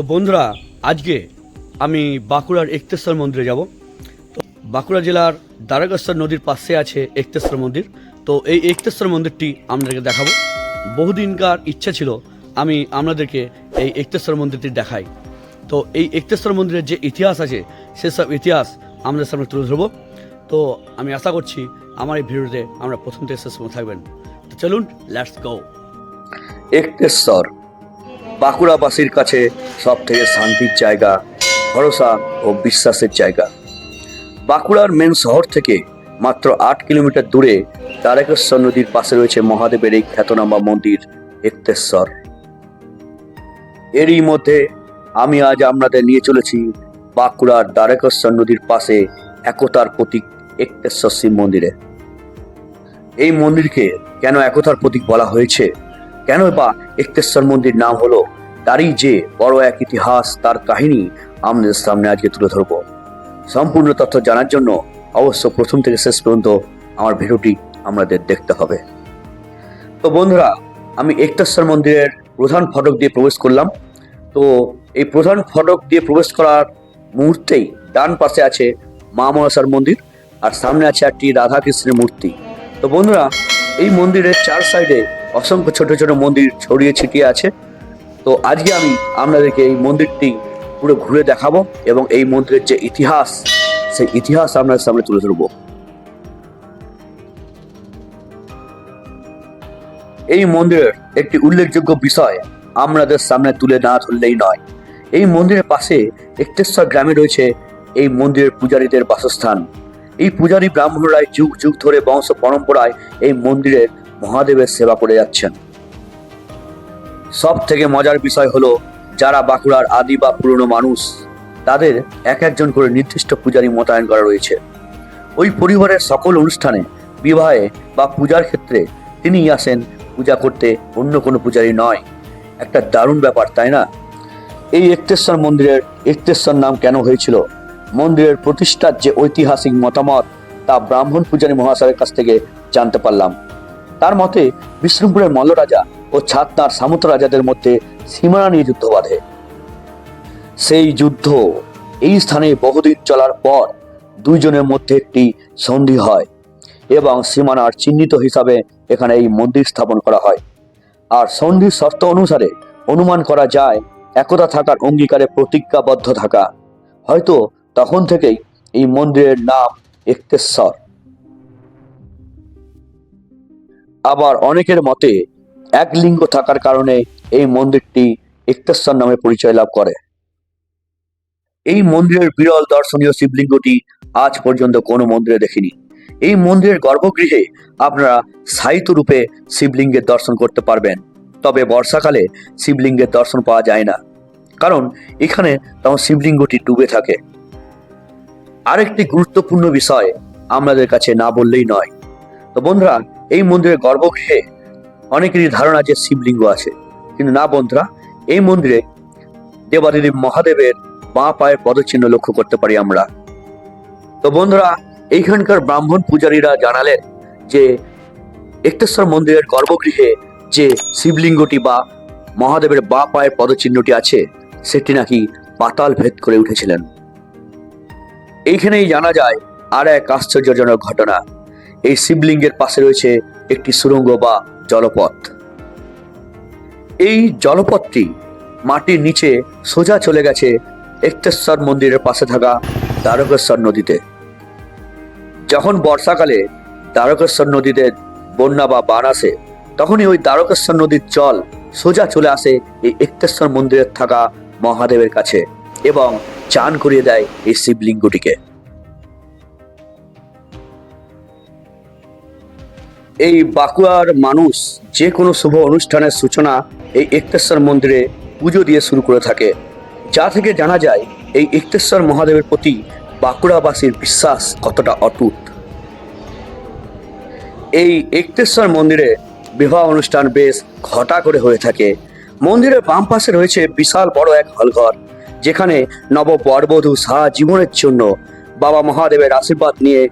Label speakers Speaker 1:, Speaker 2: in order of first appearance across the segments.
Speaker 1: তো বন্ধুরা, আজকে আমি বাঁকুড়ার একতেশ্বর মন্দিরে যাব। তো বাঁকুড়া জেলার দ্বারকেশ্বর নদীর পাশে আছে একতেশ্বর মন্দির। তো এই একতেশ্বর মন্দিরটি আপনাদেরকে দেখাবো। বহুদিনকার ইচ্ছা ছিল আমি আপনাদেরকে এই একতেশ্বর মন্দিরটি দেখাই। তো এই একতেশ্বর মন্দিরের যে ইতিহাস আছে, সেসব ইতিহাস আমাদের সামনে তুলে ধরবো। তো আমি আশা করছি আমার এই ভিডিওতে আমরা প্রথম থেকে শেষ থাকবেন। তো চলুন লেটস গো
Speaker 2: একটেশ্বর বাঁকুড়াবাসীর কাছে সব থেকে শান্তির জায়গা, ভরসা ও বিশ্বাসের জায়গা। বাঁকুড়ার মেন শহর থেকে মাত্র আট কিলোমিটার দূরে তারকেশ্বর নদীর পাশে রয়েছে মহাদেবের এই খ্যাতনামা মন্দির একতেশ্বর এরই মধ্যে আমি আজ আপনাদের নিয়ে চলেছি বাঁকুড়ার দ্বারকেশ্বর নদীর পাশে একতার প্রতীক একতেশ্বর শিব মন্দিরে। এই মন্দিরকে কেন একতার প্রতীক বলা হয়েছে? কেন বা একতেশ্বর মন্দির নাম হলো? তারই যে বড় এক ইতিহাস, তার কাহিনী আমাদের সামনে আজকে তুলে ধরব। সম্পূর্ণ তথ্য জানার জন্য অবশ্য প্রথম থেকে শেষ পর্যন্ত আমার ভিডিওটি আমাদের দেখতে হবে। তো বন্ধুরা, আমি একতেশ্বর মন্দিরের প্রধান ফটক দিয়ে প্রবেশ করলাম। তো এই প্রধান ফটক দিয়ে প্রবেশ করার মুহূর্তেই ডান পাশে আছে মা মনসার মন্দির আর সামনে আছে একটি রাধাকৃষ্ণের মূর্তি। তো বন্ধুরা, এই মন্দিরের চার সাইডে অসংখ্য ছোট ছোট মন্দির ছড়িয়ে ছিটিয়ে আছে। তো আজকে আমি আপনাদেরকে এই মন্দিরটি পুরো ঘুরে দেখাবো এবং এই মন্দিরের যে ইতিহাস, সেই ইতিহাস আপনাদের সামনে তুলে ধরবো। এই মন্দিরের একটি উল্লেখযোগ্য বিষয় আপনাদের সামনে তুলে না ধরলেই নয়। এই মন্দিরের পাশে একটেশ্বর গ্রামে রয়েছে এই মন্দিরের পূজারীদের বাসস্থান। এই পূজারী ব্রাহ্মণরাই যুগ যুগ ধরে বংশ পরম্পরায় এই মন্দিরের মহাদেবের সেবা করে যাচ্ছেন। সব থেকে মজার বিষয় হলো, যারা বাঁকুড়ার আদি বা পুরনো মানুষ, তাদের এক একজন করে নির্দিষ্ট পূজারী মোতায়েন করা রয়েছে। ওই পরিবারের সকল অনুষ্ঠানে, বিবাহে বা পূজার ক্ষেত্রে তিনিই আসেন পূজা করতে, অন্য কোনো পূজারী নয়। একটা দারুণ ব্যাপার, তাই না? এই একতেশ্বর মন্দিরের একতেশ্বর নাম কেন হয়েছিল? মন্দিরের প্রতিষ্ঠার যে ঐতিহাসিক মতামত, তা ব্রাহ্মণ পূজারী মহাশয়ের কাছ থেকে জানতে পারলাম। তার মতে বিষ্ণুপুরের মল্লরাজা ও ছাতনার সামন্ত রাজাদের মধ্যে সীমানা নিয়ে যুদ্ধ বাঁধে। সেই যুদ্ধ এই স্থানে বহুদিন চলার পর দুইজনের মধ্যে একটি সন্ধি হয় এবং সীমানার চিহ্নিত হিসাবে এখানে এই মন্দির স্থাপন করা হয়। আর সন্ধির শর্ত অনুসারে অনুমান করা যায় একতা থাকার অঙ্গীকারে প্রতিজ্ঞাবদ্ধ থাকা। হয়তো তখন থেকেই এই মন্দিরের নাম একতেশ্বর। আবার অনেকের মতে এক লিঙ্গ থাকার কারণে এই মন্দিরটি একতেশ্বর নামে পরিচয় লাভ করে। এই মন্দিরের বিরল দর্শনীয় শিবলিঙ্গটি আজ পর্যন্ত কোনো মন্দিরে দেখিনি। এই মন্দিরের গর্ভগৃহে আপনারা সাহিত্য রূপে শিবলিঙ্গের দর্শন করতে পারবেন, তবে বর্ষাকালে শিবলিঙ্গের দর্শন পাওয়া যায় না, কারণ এখানে তখন শিবলিঙ্গটি ডুবে থাকে। আরেকটি গুরুত্বপূর্ণ বিষয় আমাদের কাছে না বললেই নয়। তো বন্ধুরা এই মন্দিরের গর্ভগৃহে অনেকেরই ধারণা যে শিবলিঙ্গ আছে। কিন্তু না বন্ধুরা, এই মন্দিরে দেবাদেবী মহাদেবের বাঁ পায়ের পদচিহ্ন লক্ষ্য করতে পারি আমরা। তো বন্ধুরা, এইখানকার ব্রাহ্মণ পূজারীরা জানালেন যে একটেশ্বর মন্দিরের গর্ভগৃহে যে শিবলিঙ্গটি বা মহাদেবের বাঁ পায়ের পদচিহ্নটি আছে, সেটি নাকি পাতাল ভেদ করে উঠেছিলেন। এইখানেই জানা যায় আর এক আশ্চর্যজনক ঘটনা। এই শিবলিঙ্গের পাশে রয়েছে একটি সুড়ঙ্গ বা জলপথ। এই জলপথটি মাটির নিচে সোজা চলে গেছে একটেশ্বর মন্দিরের পাশে থাকা দ্বারকেশ্বর নদীতে। যখন বর্ষাকালে দ্বারকেশ্বর নদীতে বন্যা বা বান আসে, তখনই ওই দ্বারকেশ্বর নদীর জল সোজা চলে আসে এই একতেশ্বর মন্দিরের থাকা মহাদেবের কাছে এবং চান করিয়ে দেয় এই শিবলিঙ্গটিকে। এই বাঁকুড়ার মানুষ যে কোনো শুভ অনুষ্ঠানের সূচনা এই একতেশ্বর মন্দিরে পুজো দিয়ে শুরু করে থাকে। যা থেকে জানা যায়, এই একতেশ্বর মহাদেবের প্রতি বাঁকুড়াবাসীর বিশ্বাস কতটা অটুট। এই একতেশ্বর মন্দিরে বিবাহ অনুষ্ঠান বেশ ঘটা করে হয়ে থাকে। মন্দিরের বাম পাশে রয়েছে বিশাল বড় এক হলঘর, যেখানে নব বরবধূ সারা জীবনের জন্য বাবা মহাদেবের আশীর্বাদ নিয়ে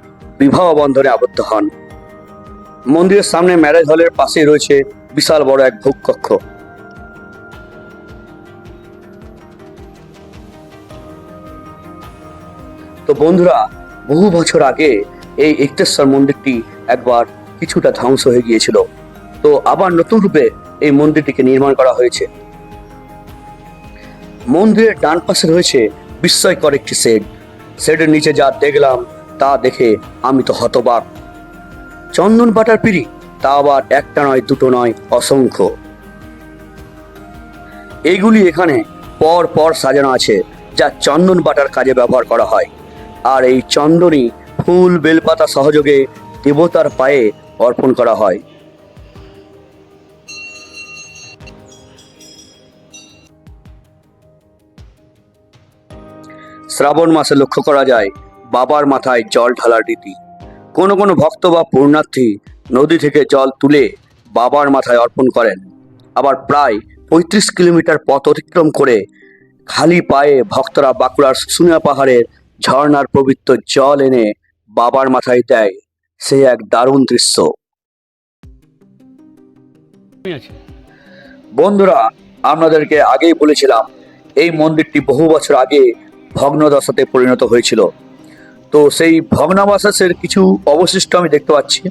Speaker 2: বিবাহ বন্ধনে আবদ্ধ হন। মন্দিরের সামনে ম্যারেজ হলের পাশে রয়েছে বিশাল বড় এক ভোগ কক্ষ। তো বন্ধুরা, বহু বছর আগে এই একটেশ্বর মন্দিরটি একবার কিছুটা ধ্বংস হয়ে গিয়েছিল। তো আবার নতুন রূপে এই মন্দিরটিকে নির্মাণ করা হয়েছে। মন্দিরের ডান পাশে রয়েছে বিস্ময়কর একটি শেড। শেডের নিচে যা দেখলাম তা দেখে আমি তো হতবাক। চন্দন বাটার পিড়ি, তা আবার একটা নয়, দুটো নয়, অসংখ্য। এইগুলি এখানে পর পর সাজানো আছে, যা চন্দন বাটার কাজে ব্যবহার করা হয়। আর এই চন্দনই ফুল, বেলপাতা সহযোগে দেবতার পায়ে অর্পণ করা হয়। শ্রাবণ মাসে লক্ষ্য করা যায়, বাবার মাথায় জল ঢালার রীতি। কোনো কোনো ভক্ত বা পূর্ণার্থী নদী থেকে জল তুলে বাবার মাথায় অর্পণ করেন। আবার প্রায় পঁয়ত্রিশ কিলোমিটার পথ অতিক্রম করে খালি পায়ে ভক্তরা বাঁকুড়ার শুশুনিয়া পাহাড়ের ঝর্ণার পবিত্র জল এনে বাবার মাথায় দেয়। সে এক দারুণ দৃশ্য। বন্ধুরা, আপনাদেরকে আগেই বলেছিলাম, এই মন্দিরটি বহু বছর আগে ভগ্নদশাতে পরিণত হয়েছিল। তো সেই ভগ্নাবশেষের কিছু অবশিষ্ট আমি দেখতে পাচ্ছি।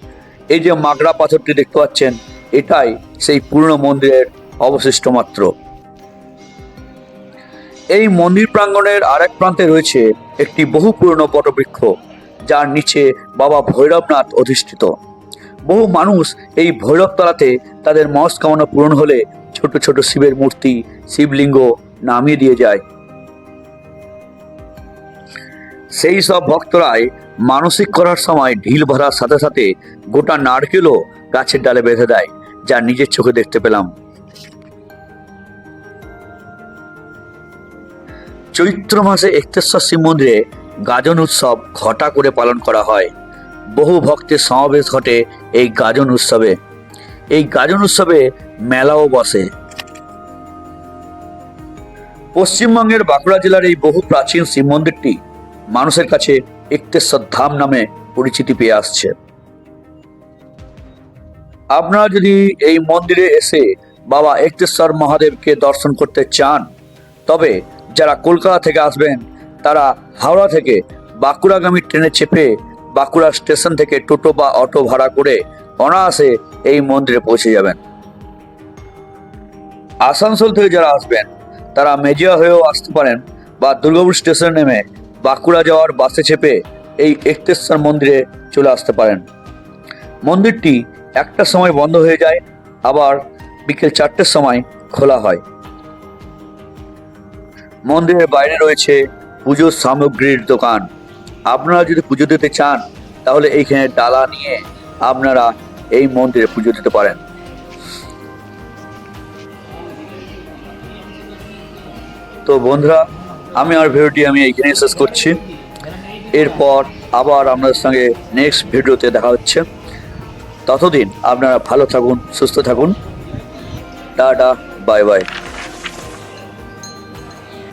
Speaker 2: এই যে মাগড়া পাথরটি দেখতে পাচ্ছেন, এটাই সেই পুরনো মন্দিরের অবশিষ্ট মাত্র। এই মন্দির প্রাঙ্গণের আরেক প্রান্তে রয়েছে একটি বহু পুরনো পটবৃক্ষ, যার নিচে বাবা ভৈরবনাথ অধিষ্ঠিত। বহু মানুষ এই ভৈরবতলাতে তাদের মনস্কামনা পূরণ হলে ছোট ছোট শিবের মূর্তি, শিবলিঙ্গ নামিয়ে দিয়ে যায়। সেই সব ভক্তরাই মানসিক করার সময় ঢিল ভরার সাথে সাথে গোটা নারকেলও গাছের ডালে বেঁধে দেয়, যা নিজের চোখে দেখতে পেলাম। চৈত্র মাসে একতেশ্বর শিব মন্দিরে গাজন উৎসব ঘটা করে পালন করা হয়। বহু ভক্তের সমাবেশ ঘটে এই গাজন উৎসবে। এই গাজন উৎসবে মেলাও বসে। পশ্চিমবঙ্গের বাঁকুড়া জেলার এই বহু প্রাচীন শিব মন্দিরটি মানুষের কাছে একতেশ্বর ধাম নামে পরিচিতি পেয়ে আসছে। আপনারা যদি এই মন্দিরে এসে বাবা একতেশ্বর মহাদেবকে দর্শন করতে চান, তবে যারা কলকাতা থেকে আসবেন, তারা হাওড়া থেকে বাঁকুড়াগামী ট্রেনে চেপে বাঁকুড়া স্টেশন থেকে টোটো বা অটো ভাড়া করে অনায়াসে এই মন্দিরে পৌঁছে যাবেন। আসানসোল থেকে যারা আসবেন, তারা মেজিয়া হয়েও আসতে পারেন বা দুর্গাপুর স্টেশন নেমে বাঁকুড়া যাওয়ার বাসে চেপে এই একতেশ্বর মন্দিরে চলে আসতে পারেন। মন্দিরটি একটার সময় বন্ধ হয়ে যায়, আবার বিকেল চারটের সময় খোলা হয়। মন্দিরের বাইরে রয়েছে পুজোর সামগ্রীর দোকান। আপনারা যদি পুজো দিতে চান, তাহলে এইখানে ডালা নিয়ে আপনারা এই মন্দিরে পুজো দিতে পারেন। তো বন্ধুরা আমি আমার ভিডিওটি আমি এইখানে শেষ করছি। এরপর আবার আপনাদের সঙ্গে নেক্সট ভিডিওতে দেখা হচ্ছে। ততদিন আপনারা ভালো থাকুন, সুস্থ থাকুন। Tata, bye bye.